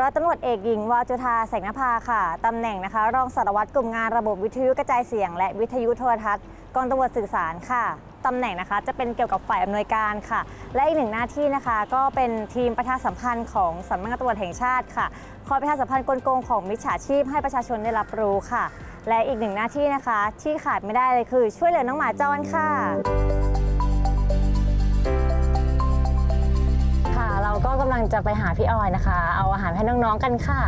ร้อยตำรวจเอกหญิงวาจุธาแสงนภาค่ะ ตำแหน่งนะคะ รองสารวัตรกลุ่มงานระบบวิทยุกระจายเสียง และวิทยุโทรทัศน์กองตำรวจสื่อสารค่ะตำแหน่งนะคะจะเป็นเกี่ยวกับฝ่ายอำนวยการค่ะ และอีกหนึ่งหน้าที่นะคะ ก็เป็นทีมประชาสัมพันธ์ของสำนักงานตำรวจแห่งชาติค่ะคอยประชาสัมพันธ์กลโกงของมิจฉาชีพให้ประชาชนได้รับรู้ค่ะ และอีกหนึ่งหน้าที่นะคะ ที่ขาดไม่ได้เลยคือ ช่วยเหลือน้องหมาจรค่ะ ก็กำลังจะไปหาพี่ออยนะคะ เอาอาหารให้น้องๆกันค่ะ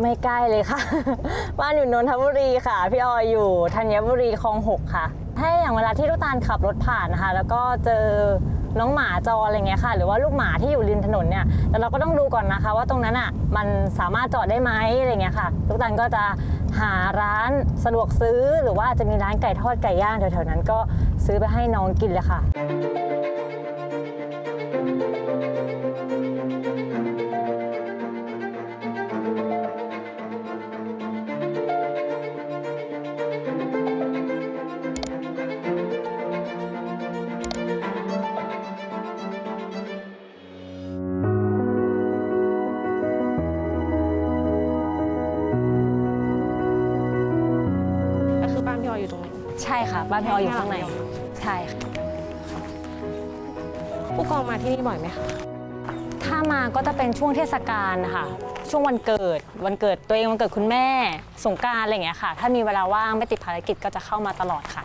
ไม่ใกล้เลยค่ะ บ้านอยู่นนทบุรีค่ะ พี่ออยอยู่ธัญบุรีคลองหกค่ะ ให้อย่างเวลาที่ลูกตาลขับรถผ่านนะคะ แล้วก็เจอน้องหมาจรอะไรเงี้ยค่ะ หรือว่าลูกหมาที่อยู่ริมถนนเนี่ยแต่เราก็ต้องดูก่อนนะคะ ว่าตรงนั้นอะมันสามารถจอดได้ไหมอะไรเงี้ยค่ะ ลูกตาลก็จะหาร้านสะดวกซื้อหรือว่าอาจจะมีร้านไก่ทอดไก่ย่างแถวๆนั้นก็ซื้อไปให้น้องกินเลยค่ะ ใช่ค่ะ บ้านพี่ออยอยู่ข้างใน ใช่ค่ะ ผู้กองมาที่นี่บ่อยไหมคะ ถ้ามาก็จะเป็นช่วงเทศกาลนะคะช่วงวันเกิด วันเกิดตัวเอง วันเกิดคุณแม่ สงกรารอะไรอย่างเงี้ยค่ะ ถ้ามีเวลาว่างไม่ติดภารกิจก็จะเข้ามาตลอดค่ะ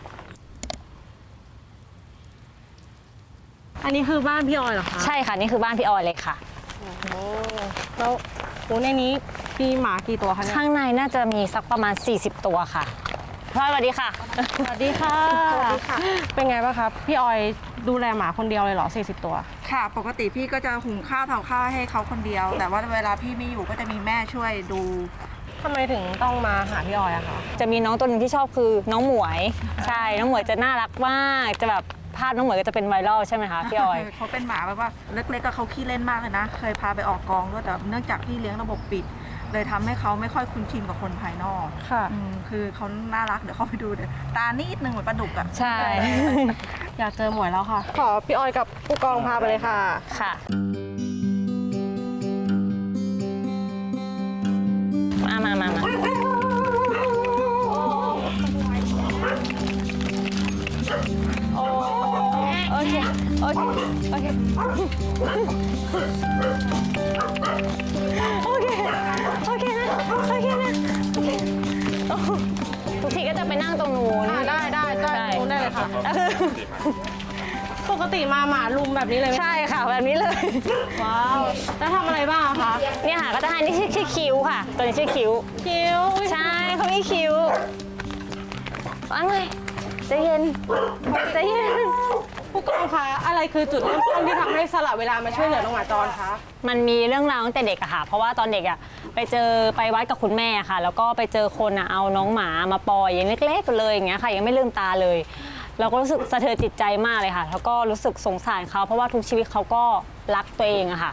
อันนี้คือบ้านพี่ออยเหรอคะใช่ค่ะนี่คือบ้านพี่ออยเลยค่ะ โอ้แล้วโหในนี้มีหมากี่ตัวคะเนี่ย ข้างในน่าจะมีสักประมาณ 40 ตัวค่ะ พลอยสวัสดีค่ะ สวัสดีค่ะสวัสดีค่ะ เป็นไงบ้างครับ พี่ออยดูแลหมาคนเดียวเลยเหรอ 40 ตัว ค่ะ ปกติพี่ก็จะหุงข้าวทำข้าวให้เขาคนเดียว แต่ว่าเวลาพี่ไม่อยู่ก็จะมีแม่ช่วยดูทำไมถึงต้องมาหาพี่ออยอะคะ จะมีน้องตัวหนึงที่ชอบคือน้องหมวย ใช่ น้องหมวยจะน่ารักมาก จะแบบภาพน้องหมวยก็จะเป็นไวรัลใช่ไหมคะพี่ออยเขาเป็นหมาแบบว่าเล็กๆก็เขาขี้เล่นมากเลยนะ เคยพาไปออกกองด้วยแต่เนื่องจากพี่เลี้ยงระบบปิด เลยทำให้เขาไม่ค่อยคุ้นชินกับคนภายนอกค่ะ อืมคือเขาน่ารักเดี๋ยวเขาไปดูเดี๋ยวตานิดนึงเหมือนปลาดุกอะใช่ อยากเจอหมวยแล้วค่ะ ขอพี่ออยกับผู้กองพาไปเลยค่ะ ค่ะ มามามามาโอโอเค โอเค โอเค โอเคโอ ทุกทีก็จะไปนั่งตรงนู้น อ่าได้ได้ได้ใช่ตรงนู้นได้เลยค่ะ ปกติมาหมาลุมแบบนี้เลยไหมใช่ค่ะแบบนี้เลย ว้าว แล้วทำอะไรบ้างอะคะเนี่ยค่ะก็จะให้นี่ชื่อชื่อคิ้วค่ะ ตัวนี้ชื่อคิ้ว คิ้วใช่เขามีคิ้วว่าไงใจเย็นใจเย็น ผู้กองคะอะไรคือจุดเริ่มต้นที่ทำให้สละเวลามาช่วยเหลือน้องหมาจรคะ มันมีเรื่องราวตั้งแต่เด็กอะค่ะ เพราะว่าตอนเด็กอะไปเจอไปวัดกับคุณแม่ค่ะ แล้วก็ไปเจอคนอะเอาน้องหมามาปล่อยยังเล็กๆเลยอย่างเงี้ยค่ะ ยังไม่ลืมตาเลย เราก็รู้สึกสะเทือนจิตใจมากเลยค่ะ แล้วก็รู้สึกสงสารเขาเพราะว่าทุกชีวิตเขาก็รักตัวเองอะค่ะ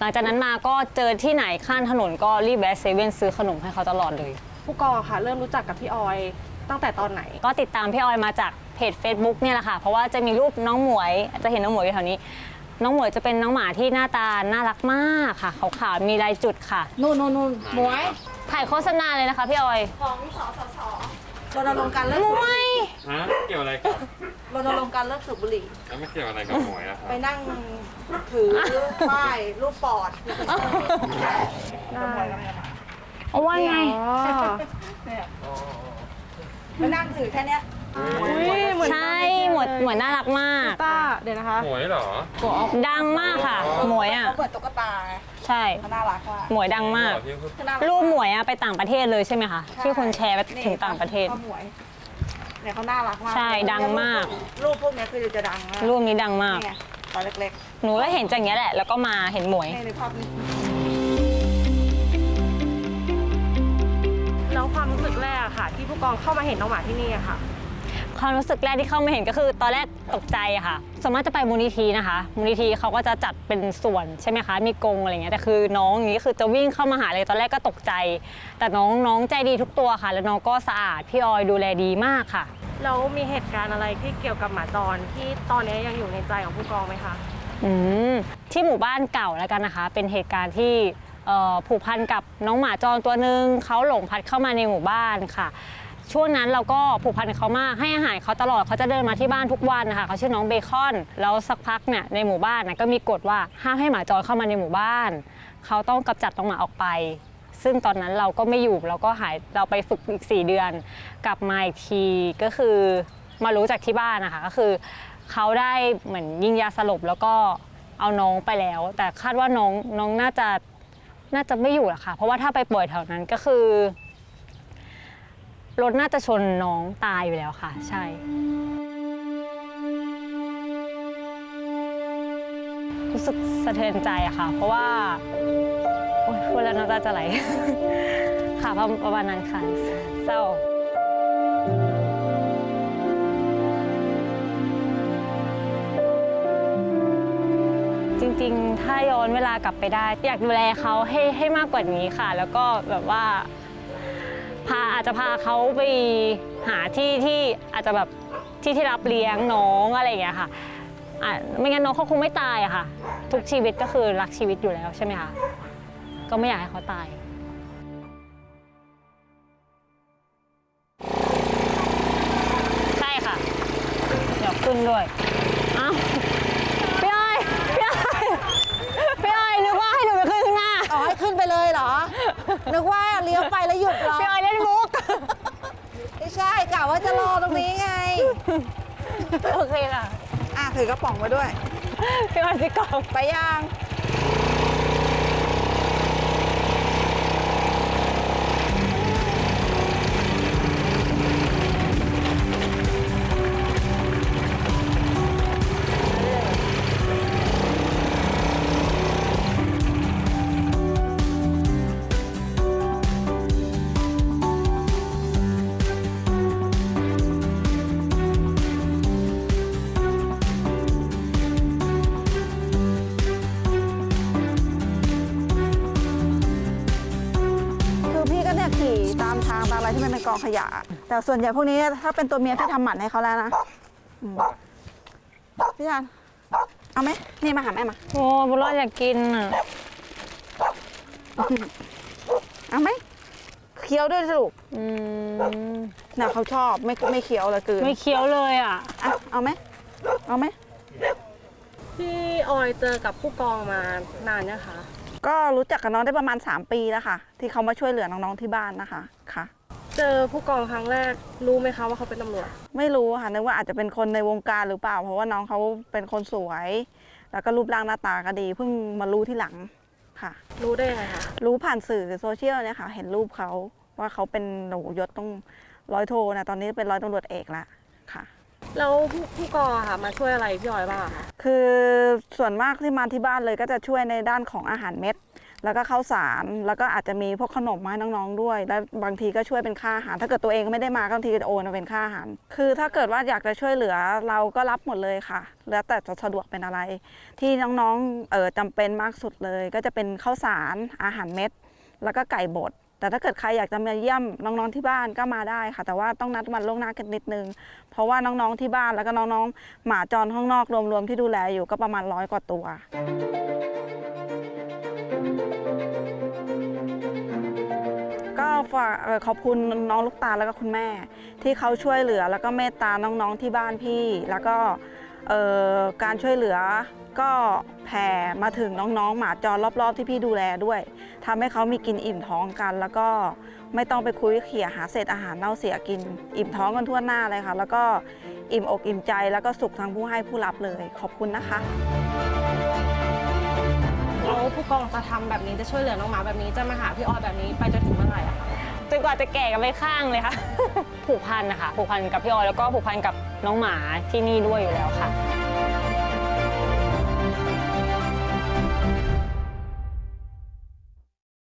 หลังจากนั้นมาก็เจอที่ไหนข้างถนนก็รีบแวะเซเว่นซื้อขนมให้เขาตลอดเลย ผู้กองค่ะ เริ่มรู้จักกับพี่ออยตั้งแต่ตอนไหน ก็ติดตามพี่ออยมาจาก เพจ Facebook เนี่ยแหละค่ะ เพราะว่าจะมีรูปน้องหมวย จะเห็นน้องหมวยอยู่แถวนี้ น้องหมวยจะเป็นน้องหมาที่หน้าตาน่ารักมากค่ะขาวๆมีลายจุดค่ะ นู่นนู่นนู่นหมวยถ่ายโฆษณาเลยนะคะพี่ออยรณรงค์การเลิกหมสูบวย ฮะเกี่ยวอะไรกับรณรงค์การเลิกสูบบุหรี่ แล้วไม่เกี่ยวอะไรกับหมวยอะครับไปนั่งถือป้ายรูปปอด เอาว่าไง ไปนั่งถือแค่เนี้ยอุ้ยเหมือน ใช่หมวยหมวยน่ารักมาก ต้าเดี๋ยวนะคะหมวยเหรอ ดังมากค่ะ หมวยอะ เขาเปิดตุ๊กตาไงใช่ เขาน่ารักมากหมวยดังมากที่พูดคือน่ารักรูปหมวยอะไปต่างประเทศเลยใช่ไหมคะ ที่คนแชร์ไปถึงต่างประเทศขาหมวยเนี่ยเขาน่ารักมากใช่ดังมาก รูปพวกเนี้ยคือจะดังมากรูปนี้ดังมาก เนี่ยตอนเล็กหนูก็เห็นจากอย่างเงี้ยแหละ แล้วก็มาเห็นหมวยๆในในภาพนี้แล้วความรู้สึกแรกอะค่ะ ที่ผู้กองเข้ามาเห็นน้องหมาที่นี่อะค่ะ ความรู้สึกแรกที่เข้ามาเห็นก็คือ ตอนแรกตกใจอะค่ะสามารถจะไปมูลนิธินะคะมูลนิธิเขาก็จะจัดเป็นส่วนใช่ไหมคะ มีกรงอะไรเงี้ยแต่คือน้องอย่างนี้คือจะวิ่งเข้ามาหาเลยตอนแรกก็ตกใจ แต่น้องน้องใจดีทุกตัวค่ะ แล้วน้องก็สะอาดพี่ออยดูแลดีมากค่ะ แล้วมีเหตุการณ์อะไรที่เกี่ยวกับหมาจรที่ตอนนี้ยังอยู่ในใจของผู้กองไหมคะอืมที่หมู่บ้านเก่าแล้วกันนะคะ เป็นเหตุการณ์ที่เอ่อผูกพันกับน้องหมาจรตัวหนึ่งเขาหลงพัดเข้ามาในหมู่บ้านค่ะ ช่วงนั้นเราก็ผูกพันกับเขามากให้อาหารเขาตลอดเขาจะเดินมาที่บ้านทุกวันนะคะเขาชื่อน้องเบคอนแล้วสักพักเนี่ยในหมู่บ้านนะก็มีกฎว่าห้ามให้หมาจรเข้ามาในหมู่บ้านเขาต้องกำจัดน้องหมาออกไป ซึ่งตอนนั้นเราก็ไม่อยู่เราก็หายเราไปฝึกอีก 4 เดือน กลับมาอีกทีก็คือมารู้จากที่บ้านนะคะก็คือเขาได้เหมือนยิงยาสลบแล้วก็เอาน้องไปแล้ว แต่คาดว่าน้องน้องน่าจะน่าจะไม่อยู่อะค่ะ เพราะว่าถ้าไปปล่อยแถวนั้นก็คือ รถน่าจะชนน้องตายอยู่แล้วค่ะ ใช่ รู้สึกสะเทือนใจอะค่ะ เพราะว่าโอ๊ยพูดแล้วน้ำตาจะไหล ค่ะประประมาณนั้นค่ะเศร้า จริงๆ ถ้าย้อนเวลากลับไปได้ อยากดูแลเขาให้ให้มากกว่านี้ค่ะ แล้วก็แบบว่า พาอาจจะพาเขาไปหาที่ที่อาจจะแบบที่ที่รับเลี้ยงน้องอะไรอย่างเงี้ยค่ะอะไม่งั้นน้องเขาคงไม่ตายอะค่ะ ทุกชีวิตก็คือรักชีวิตอยู่แล้วใช่ไหมคะก็ไม่อยากให้เขาตาย ใช่ค่ะ เดี๋ยวขึ้นด้วยอ้าวพี่อ้อยพี่อ้อยพี่อ้อยนึกว่าให้หนูไปขึ้นข้างหน้า อ๋อให้ขึ้นไปเลยเหรอ นึกว่าเลี้ยวไปแล้วหยุดรอ พี่อ้อยเล่นมุก ไม่ใช่กะว่าจะรอตรงนี้ไง โอเคค่ะ อะถือกระป๋องมาด้วย พี่อ้อยสิกล่องไปยัง อะไรที่มันเป็นกองขยะ แต่ส่วนใหญ่พวกนี้ถ้าเป็นตัวเมียพี่ทำหมันให้เขาแล้วนะอืมพี่จันเอาไหมนี่มาหาแม่มา โอ้บุญรอดอยากกินอะ เอาไหมเคี้ยวด้วยสิลูกอืม น่ะเขาชอบไม่ไม่เคี้ยวเลยคือไม่เคี้ยวเลยอะ อะเอาไหมเอาไหม พี่ออยเจอกับผู้กองมานานยังคะ ก็รู้จักกับน้องได้ประมาณ 3 ปีแล้วค่ะ ที่เขามาช่วยเหลือน้องๆที่บ้านนะคะค่ะ เจอผู้กองครั้งแรกรู้ไหมคะว่าเขาเป็นตำรวจ ไม่รู้ค่ะนึกว่าอาจจะเป็นคนในวงการหรือเปล่า เพราะว่าน้องเขาเป็นคนสวย แล้วก็รูปร่างหน้าตาก็ดีเพิ่งมารู้ที่หลังค่ะ รู้ได้ยังไงคะรู้ผ่านสื่อโซเชียลเนี่ยค่ะ เห็นรูปเขาว่าเขาเป็นหนูยศต้องร้อยโทนะตอนนี้เป็นร้อยตำรวจเอกละค่ะ แล้วผู้ผู้กองอะค่ะมาช่วยอะไรพี่ออยบ้างอะคะคือส่วนมากที่มาที่บ้านเลยก็จะช่วยในด้านของอาหารเม็ด แล้วก็ข้าวสารแล้วก็อาจจะมีพวกขนมมาให้น้องๆด้วย แล้วบางทีก็ช่วยเป็นค่าอาหาร ถ้าเกิดตัวเองไม่ได้มาบางทีก็จะโอนมาเป็นค่าอาหาร คือถ้าเกิดว่าอยากจะช่วยเหลือเราก็รับหมดเลยค่ะ แล้วแต่จะสะดวกเป็นอะไร ที่น้องๆเออจำเป็นมากสุดเลย ก็จะเป็นข้าวสารอาหารเม็ด แล้วก็ไก่บดแต่ถ้าเกิดใครอยากจะมาเยี่ยมน้องๆที่บ้านก็มาได้ค่ะ แต่ว่าต้องนัดวันล่วงหน้ากันนิดนึง เพราะว่าน้องๆที่บ้านแล้วก็น้องๆหมาจรข้างนอกรวมๆที่ดูแลอยู่ก็ประมาณร้อยกว่าตัว ฝากขอบคุณน้องลูกตาแล้วก็คุณแม่ ที่เขาช่วยเหลือแล้วก็เมตตาน้องๆที่บ้านพี่ แล้วก็การช่วยเหลือก็แผ่มาถึงน้องๆ หมาจรรอบๆ ที่พี่ดูแลด้วยทำให้เขามีกินอิ่มท้องกัน แล้วก็ไม่ต้องไปคุยเขี่ยหาเศษอาหารเน่าเสียกิน อิ่มท้องกันทั่วหน้าเลยค่ะ แล้วก็อิ่มอกอิ่มใจแล้วก็สุขทั้งผู้ให้ผู้รับเลย ขอบคุณนะคะ ผู้กองจะทำแบบนี้จะช่วยเหลือน้องหมาแบบนี้จะมาหาพี่ออยแบบนี้ไปจนถึงเมื่อไหร่อะคะจนกว่าจะแก่กันไปข้างเลยค่ะ ผูกพันนะคะผูกพันกับพี่ออยแล้วก็ผูกพันกับน้องหมาที่นี่ด้วยอยู่แล้วค่ะ